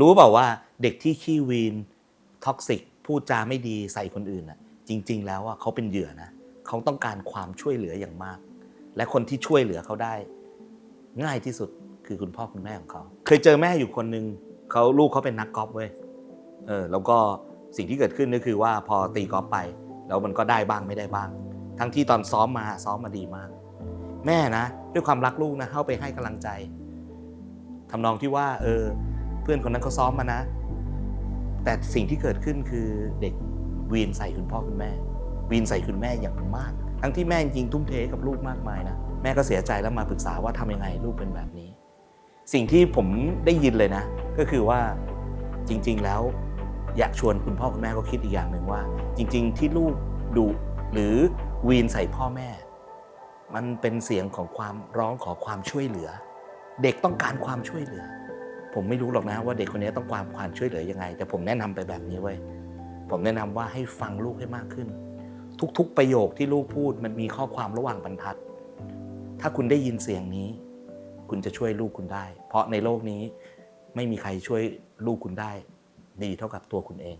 รู้เปล่าว่าเด็กที่ขี้วีนท็อกซิกพูดจาไม่ดีใส่คนอื่นอะจริง ๆ แล้วอะเขาเป็นเหยื่อนะเขาต้องการความช่วยเหลืออย่างมาก และคนที่ช่วยเหลือเขาได้ ง่ายที่สุดคือคุณพ่อคุณแม่ของเขา เคยเจอแม่อยู่คนหนึ่งเขาลูกเขาเป็นนักกอล์ฟเว้ยเออแล้วก็สิ่งที่เกิดขึ้นก็คือว่าพอตีกอล์ฟไป แล้วมันก็ได้บ้างไม่ได้บ้าง ทั้งที่ตอนซ้อมมาซ้อมมาดีมาก แม่นะ ด้วยความรักลูกนะเข้าไปให้กำลังใจทำนองที่ว่า เออ พื่อนคนนั้นเขาซ้อมมานะ แต่สิ่งที่เกิดขึ้นคือเด็กวีนใส่คุณพ่อคุณแม่ วีนใส่คุณแม่อย่างมาก ทั้งที่แม่จริงทุ่มเทกับลูกมากมายนะ แม่ก็เสียใจแล้วมาปรึกษาว่าทำยังไงลูกเป็นแบบนี้ สิ่งที่ผมได้ยินเลยนะ ก็คือว่าจริง ๆ แล้วอยากชวนคุณพ่อคุณแม่ก็คิดอีกอย่างหนึ่งว่า จริง ๆ ที่ลูกดุหรือวีนใส่พ่อแม่ มันเป็นเสียงของความร้องขอความช่วยเหลือ เด็กต้องการความช่วยเหลือ ผมไม่รู้หรอกนะว่าเด็กคนนี้ต้องความความช่วยเหลือยังไง แต่ผมแนะนำไปแบบนี้ไว้ยผมแนะนำว่าให้ฟังลูกให้มากขึ้น ทุกๆประโยคที่ลูกพูดมันมีข้อความระหว่างบรรทัด ถ้าคุณได้ยินเสียงนี้ คุณจะช่วยลูกคุณได้ เพราะในโลกนี้ไม่มีใครช่วยลูกคุณได้ ดีเท่ากับตัวคุณเอง